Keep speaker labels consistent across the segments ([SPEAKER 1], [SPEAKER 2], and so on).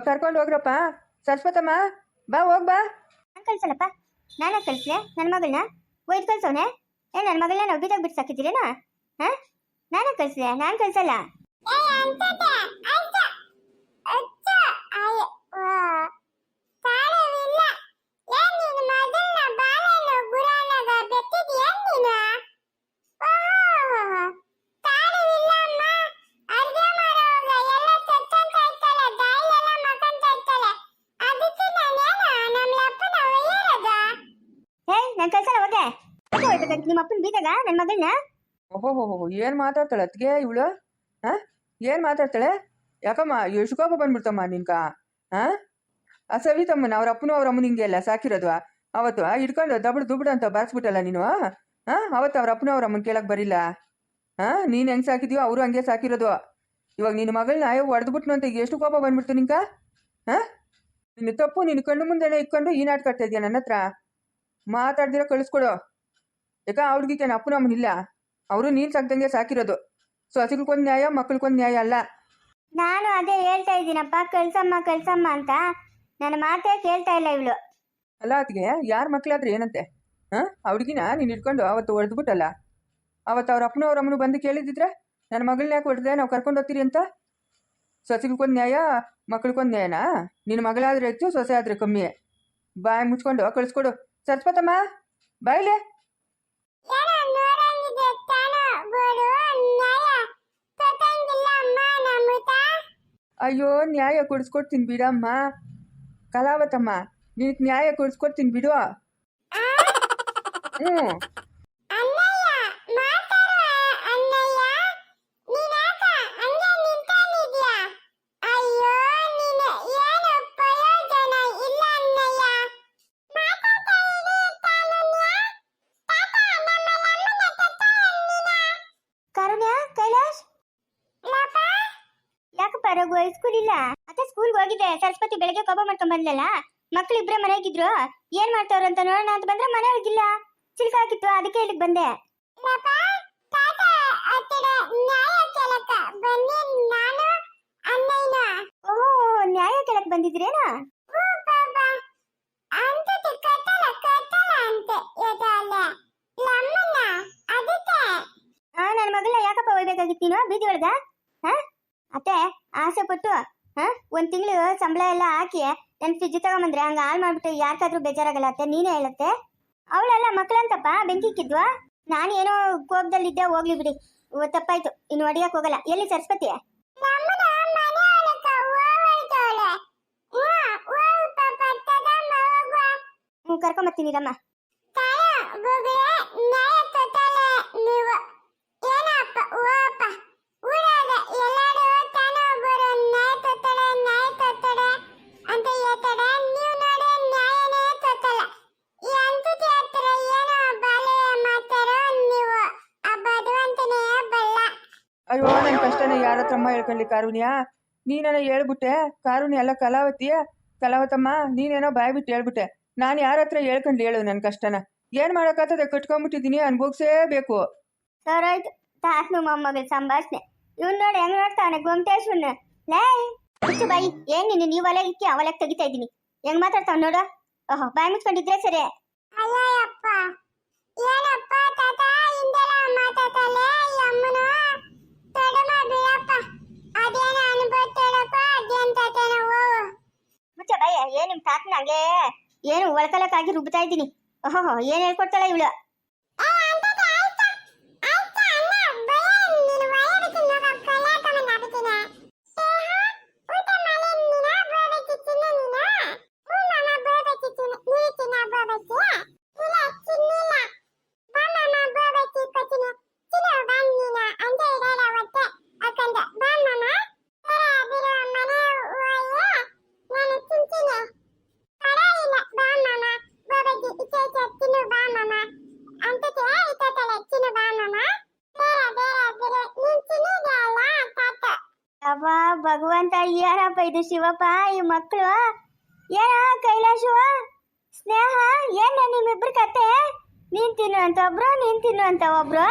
[SPEAKER 1] ಕರ್ಕೊಂಡು ಹೋಗ್ರಪ್ಪ. ಸರಸ್ವತಮ್ಮ ಬಾ ಹೋಗ್ ಬಾ.
[SPEAKER 2] ನಾನು ಕಳ್ಸಲ್ಲಪ್ಪ. ನಾನೇ ಕಳಿಸ್ಲೆ ನನ್ನ ಮಗಳನ್ನ ಒಯ್ದು ಕಳ್ಸವನೆ ಏ ನನ್ನ ಮಗಳನ್ನ ನಾವು ಬೀದಾಗ ಬಿಟ್ಟು ಸಾಕಿದ್ದೀರೇನ ಹಾಂ? ನಾನೇ ಕಳಿಸ್ಲೆ ನಾನು ಕಳ್ಸಲ್ಲ. ಅಪ್ಪನ ನನ್ನ ಮಗಳನ್ನ
[SPEAKER 1] ಓಹೋ ಏನು ಮಾತಾಡ್ತಾಳೆ ಅತ್ತಿಗೆ ಇವಳು? ಹಾಂ? ಏನು ಮಾತಾಡ್ತಾಳೆ? ಯಾಕಮ್ಮ ಎಷ್ಟು ಕೋಪ ಬಂದ್ಬಿಡ್ತಮ್ಮ ನಿನ್ಕ? ಹಾಂ? ಆ ಸವಿತಮ್ಮನ, ಅವ್ರ ಅಪ್ಪನೂ ಅವ್ರ ಅಮ್ಮನ ಹಿಂಗೆ ಎಲ್ಲ ಸಾಕಿರೋದು? ಅವತ್ತು ಹಿಡ್ಕೊಂಡು ದಬಡು ದುಬಡು ಅಂತ ಬಾರಿಸ್ಬಿಟ್ಟಲ್ಲ ನೀನು? ಹಾಂ? ಅವತ್ತು ಅವ್ರ ಅಪ್ಪನೂ ಅವ್ರ ಅಮ್ಮನ ಕೇಳಕ್ಕೆ ಬರಿಲ್ಲ? ಹಾಂ? ನೀನು ಹೆಂಗೆ ಸಾಕಿದ್ಯೋ ಅವರು ಹಂಗೆ ಸಾಕಿರೋದು. ಇವಾಗ ನಿನ್ನ ಮಗಳನ್ನ ಅಯ್ಯೋ ಹೊಡೆದ್ಬಿಟ್ನು ಅಂತ ಎಷ್ಟು ಕೋಪ ಬಂದ್ಬಿಡ್ತು ನಿನ್ಕ? ಹಾಂ? ನಿನ್ನ ತಪ್ಪು ನಿನ್ನ ಕಣ್ಣು ಮುಂದೆ ಇಟ್ಕೊಂಡು ಈ ನಾಟಕ ಆಡ್ತಾ ಇದೆಯಾ ನನ್ನ ಹತ್ರ ಮಾತಾಡ್ದಿರೋ ಕಳಿಸ್ಕೊಡು. ಯಾಕ ಅವ್ರಿಗೆ ಅಪ್ಪು ನಮ್ಮನಿಲ್ಲ ಅವರು ನೀನು ಸಾಕ್ದಂಗೆ ಸಾಕಿರೋದು. ಸೊ ಹಸಿಗಳ್ಕೊಂದು ನ್ಯಾಯ ಮಕ್ಕಳಿಗೊಂದ್ ನ್ಯಾಯ ಅಲ್ಲ.
[SPEAKER 2] ನಾನು ಅದೇ ಹೇಳ್ತಾ ಇದ್ದೀನಪ್ಪ ಕಳ್ಸಮ್ಮ ಕಳ್ಸಮ್ಮ ಅಂತ. ನನ್ನ ಮಾತೇ ಕೇಳ್ತಾ ಇಲ್ಲ ಇವಳು.
[SPEAKER 1] ಅಲ್ಲ ಅದಕ್ಕೆ ಯಾರ ಮಕ್ಕಳಾದ್ರೆ ಏನಂತೆ? ಹಾಂ? ಅವ್ರಿಗಿನ ನೀನು ಇಟ್ಕೊಂಡು ಅವತ್ತು ಹೊಡೆದ್ಬಿಟ್ಟಲ್ಲ ಅವತ್ತು ಅವ್ರ ಅಪ್ಪನೂ ಅವ್ರ ಅಮ್ಮನೂ ಬಂದು ಕೇಳಿದಿದ್ರೆ ನನ್ನ ಮಗಳನ್ನ ಯಾಕೆ ಹೊಡೆದೆ? ನಾವು ಕರ್ಕೊಂಡು ಹೋಗ್ತೀರಿ ಅಂತ? ಸೊಸೆಗಳ್ಕೊಂದು ನ್ಯಾಯ ಮಕ್ಕಳಿಗೊಂದ್ ನ್ಯಾಯನಾ? ನಿನ್ನ ಮಗಳಾದ್ರೆ ಹೆಚ್ಚು ಸೊಸೆ ಆದ್ರೆ ಕಮ್ಮಿ ಬಾಯಿ ಮುಚ್ಕೊಂಡು ಕಳಿಸ್ಕೊಡು. ಸರಸ್ವತಮ್ಮ ಬಾಯ್ಲೆ ಅಯ್ಯೋ ನ್ಯಾಯ ಕೊಡಿಸ್ಕೊಡ್ತೀನಿ ಬಿಡಮ್ಮ. ಕಲಾವತಮ್ಮ ನಿನಗೆ ನ್ಯಾಯ ಕೊಡಿಸ್ಕೊಡ್ತೀನಿ ಬಿಡು. ಹ್ಞೂ
[SPEAKER 2] ರಘು ಸ್ಕೂಲ್ ಇಲ್ಲ? ಅತ್ತೆ ಸ್ಕೂಲ್ಗೆ ಹೋಗಿದ್ದೆ. ಸರಸ್ವತಿ ಬೆಳಗ್ಗೆ ಕೋಪ ಮಾಡ್ಕೊಂಡ್ ಬಂದ್ಲಲ್ಲ? ಮಕ್ಳು ಇಬ್ರೆ ಮನೆಗಿದ್ರು. ಏನ್ ಮಾಡ್ತಾವ್ರು ಅಂತ ನೋಡೋಣ ಅಂತ ಬಂದ್ರೆ ಮನೆ ಒಳಗಿಲ್ಲ ಚಿಲ್ಕ ಹಾಕಿತ್ತು ಅದಕ್ಕೆ ಇಲ್ಲಿಗೆ ಬಂದೆ. ಓ ನ್ಯಾಯ ಕೇಳಕ್ ಬಂದಿದ್ರೇನ? ನನ್ನ ಮಗಳ ಯಾಕಪ್ಪ ಒಯ್ಬೇಕಾಗಿತ್ತು ನೀನು? ಬೀದಿ ಒಳಗ? ಹಾ ಅತ್ತೆ ಆಸೆ ಪಟ್ಟು ಹಾ? ಒಂದ್ ತಿಂಗಳು ಸಂಬಳ ಎಲ್ಲ ಹಾಕಿ ನನ್ ಫ್ರಿಜ್ ತಗೊಂಬಂದ್ರೆ ಹಂಗ ಹಾಳು ಮಾಡ್ಬಿಟ್ಟು ಯಾಕಾದ್ರೂ ಬೇಜಾರಾಗಲ್ಲ ಅತ್ತೆ ನೀನೇ ಹೇಳತ್ತೆ? ಅವಳೆಲ್ಲ ಮಕ್ಳಂತಪ್ಪ ಬೆಂಕಿ ಇಕ್ಕಿದ್ವಾ ನಾನು ಏನೋ ಕೋಪದಲ್ಲಿದ್ದೆ ಹೋಗ್ಲಿ ಬಿಡಿ. ತಪ್ಪಾಯ್ತು ಇನ್ನು ಹೊಡಿಯಕ್ ಹೋಗಲ್ಲ. ಎಲ್ಲಿ ಸರಸ್ವತಿ? ಕರ್ಕೊಂಬರ್ತೀನಿ ರಮ್ಮ
[SPEAKER 1] ಹತ್ರಮ್ಮ ಹೇಳ್ಕೊಳ್ಳಿ ಕಾರುಣ್ಯ. ನೀನೇನೋ ಹೇಳ್ಬಿಟ್ಟೆ? ಕಾರುಣ್ಯ ಎಲ್ಲ ಕಲಾವತಿ? ಕಲಾವತಮ್ಮ ನೀನೇನೋ ಬಾಯ್ಬಿಟ್ಟು ಹೇಳ್ಬಿಟ್ಟೆ. ನಾನು ಯಾರ ಹತ್ರ ಹೇಳ್ಕೊಂಡು ಹೇಳು ನನ್ನ ಕಷ್ಟನ? ಏನು ಮಾಡೋಕ್ಕಾಗ್ತದೆ ಕಟ್ಕೊಂಡ್ಬಿಟ್ಟಿದ್ದೀನಿ ಅನ್ಭೋಗ್ಸೇಬೇಕು.
[SPEAKER 2] ಸರ್ ಆಯ್ತು. ತಾತನು ಮೊಮ್ಮಗಳ ಸಂಭಾಷಣೆ. ಇವ್ನು ನೋಡಿ ಹೆಂಗ್ ನೋಡ್ತಾವನೆ? ಗೊಮ್ಟೇಶ್ವರ್ನ ಲೇ! ಹುಚ್ಚು ಬಾಯಿ ಏನ್ ನೀನು? ನೀವು ಒಲೆ ಇಕ್ಕಿ ಅವಲೆ ತೆಗಿತಾ ಇದ್ದೀನಿ. ಹೆಂಗ್ ಮಾತಾಡ್ತಾವ್ ನೋಡು? ಓಹೋ ಬಾಯಿ ಮುಚ್ಕೊಂಡಿದ್ರೆ ಸರಿ.
[SPEAKER 3] ಅಯ್ಯಪ್ಪ ಏನಪ್ಪ ತಾತ ಹಿಂದೆಲ್ಲ ಮಾತಾತಲೆ ಅಮ್ಮನು ತೊಡಮ ಬಿಡಪ್ಪ ಅದೇನ ಅನ್ಬೋತೇಳಪ್ಪ ಅದೇನ್ ತಾತನ ಓ
[SPEAKER 2] ಮುಚ್ಚ ಬಾಯಿ ಏನ್ ನಿಮ್ ತಾತನ ಹಂಗೆ? ಏನು ಒಳ್ಕಲಕ್ಕಾಗಿ ರುಬ್ತಾ ಇದ್ದೀನಿ. ಓಹೋ ಏನು ಹೇಳ್ಕೊಡ್ತಾಳೆ ಇವಳು? ಯಾರಪ್ಪ ಇದು ಶಿವಪ್ಪ ಈ ಮಕ್ಕಳು ಏನ ಕೈಲಾಶವ ಸ್ನೇಹ ಏನ ನಿಮ್ಮಿಬ್ರ ಕತೆ? ನೀನ್ ತಿನ್ನು ಅಂತ ಒಬ್ರು ನೀನ್ ತಿನ್ನು ಅಂತ ಒಬ್ರು.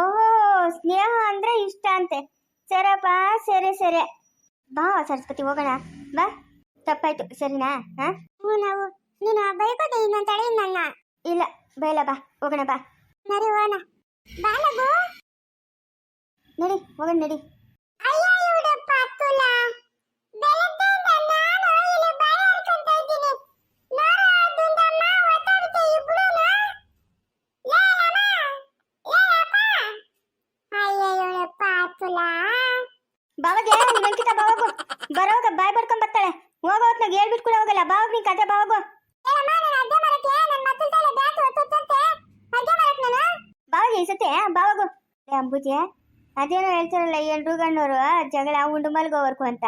[SPEAKER 2] ಓಹೋ ಸ್ನೇಹ ಅಂದ್ರೆ ಇಷ್ಟ ಅಂತೆ. ಸರಪ್ಪ ಸರಿ ಸರಿ. ಬಾ ಸರಸ್ವತಿ ಹೋಗೋಣ. ಬಾ. ತಪ್ಪಾಯ್ತು ಸರಿನಾ? ಹಾ?
[SPEAKER 3] ನಾವು ನೀನು ಬೈಕೋದೆ ಇನ್ನೊಂದು ತಡೆ ನನ್ನ.
[SPEAKER 2] ಇಲ್ಲ ಬೈಲ ಬಾ. ಹೋಗೋಣ ಬಾ.
[SPEAKER 3] ನರಿ ಹೋಣ ಬಾ ಲಗು
[SPEAKER 2] ನಡಿ, ಹೋಗೋಣ ನಡಿ.
[SPEAKER 3] ಅಯ್ಯ ಪಾತುಲ ಬೆಳಗ್ಗೆಯಿಂದ ನಾನು ಇಲ್ಲಿ ಬಾಯ ಹರ್ಕೊಂತ ಇದ್ದೀನಿ. ನೋಡು ದುಂಡಮ್ಮ ಒತ್ತಾಡ್ತೆ
[SPEAKER 2] ಬಾಯ್ ಬಡ್ಕೊಂಡ್ ಬರ್ತಾಳೆ. ಹೋಗೋ ಹೊತ್ನಾಗ ಹೇಳ್ಬಿಟ್ಟು ಕೂಡ ಹೋಗಲ್ಲ. ಬಾವಾಗ ನೀನ್ ಕತೆ ಬಾವಾಗು
[SPEAKER 3] ಏನಮ್ಮ ನಾನು ಅಡ್ಡೆ ಮರಕ್ಕೆ ನನ್ನ ಮಕ್ಕಳ ತಲೆ ಬ್ಯಾಗ್ ಹೊತ್ತಂತೆ ಅಡ್ಡೆ ಮರಕ್ಕೆ ನಾನು
[SPEAKER 2] ಬಾವಾಗ ಈ ಸತಿ ಬಾವಾಗು ಅಂಬುಜೆ, ಅದೇನೋ ಹೇಳ್ತಾರಲ್ಲ ಎಲ್ರು ಗಣ್ಣವರು ಜಗಳ ಉಂಡು ಮಲ್ಗೋವರ್ಕು ಅಂತ.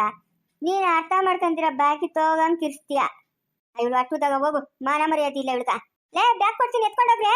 [SPEAKER 2] ನೀನ್ ಅರ್ಥ ಮಾಡ್ಕೊಂತೀರ, ಬಾಕಿ ತೋಗಂಗ್ ಕಿರ್ಸ್ತೀಯ. ಇವಳು ಅಟ್ಟುದಾಗ ಹೋಗು. ಮಾನ ಮರ್ಯಾದೆ ಇಲ್ಲ ಇವಳ್ಗ. ಲೇ, ಬ್ಯಾಗ್ ಕೊಡ್ತೀನಿ ಎತ್ಕೊಂಡೋಗ್ರೆ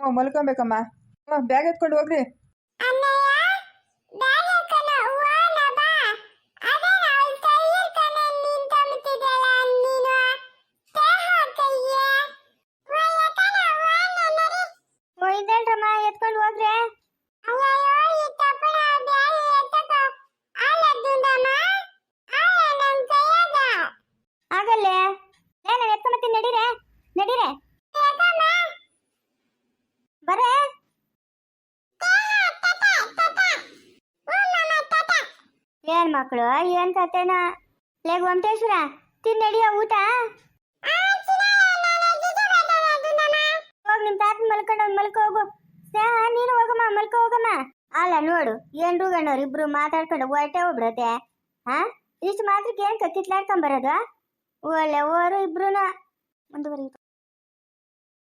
[SPEAKER 3] ಹೂವಯಕನ ಅಮ್ಮ ಬ್ಯಾಗ್
[SPEAKER 1] ಎತ್ಕೊಂಡು ಹೋಗ್ರಿ. ಎತ್ಕೊಂಡು ಹೋಗ್ರೆ
[SPEAKER 3] ಅಯ್ಯಯ್ಯೋ ಈ ತಪ್ಪನ ಬ್ಯಾಗ್ ಎತ್ತಕ ಆಲದ್ದುಂದಮ್ಮ ಆಲ ನಮ್ ಕೈಯಾಗ
[SPEAKER 2] ಆಗಲ್ಲೇ ಏ ನಾನು ಎತ್ಕೊಂಬತ್ತೀನಿ ನಡೀರೆ ನಡೀರೆ
[SPEAKER 3] ಯಾಕಮ್ಮ
[SPEAKER 2] ಬರೇ
[SPEAKER 3] ದೇಹ ತತ ತತ ಹ್ಞೂ ಮಮ್ಮ ತತ
[SPEAKER 2] ಏನ್ ಮಕ್ಕಳು ಏನ್ ಕತೆನ? ಲೇ ಗೋಮಟೇಶ್ವರ ತಿನ್ನಡಿಯ ಊಟ? ಹೋಗ್ ನಿಮ್ ತಾತ ಮಲ್ಕೊಂಡು ಮಲ್ಕ ಹೋಗು. ಸ್ನೇಹ ನೀನು ಹೋಗಮ್ಮ ಮಲ್ಕೋ ಹೋಗಮ್ಮ. ಅಲ್ಲ ನೋಡು ಏನ್ ಗಣ್ಣವ್ರು ಇಬ್ರು ಮಾತಾಡ್ಕೊಂಡು ಹೊರಟೆ ಹೋಗ್ಬಿಡತ್ತೆ? ಹಾ ಇಷ್ಟು ಮಾತ್ರಕ್ಕೆ ಏನ್ ಕತ್ತಿತ್ಲಾಡ್ಕೊಂಡ್ ಬರೋದು? ಒಳ್ಳೆ ಓರು ಇಬ್ರುನ. ಮುಂದುವರಿ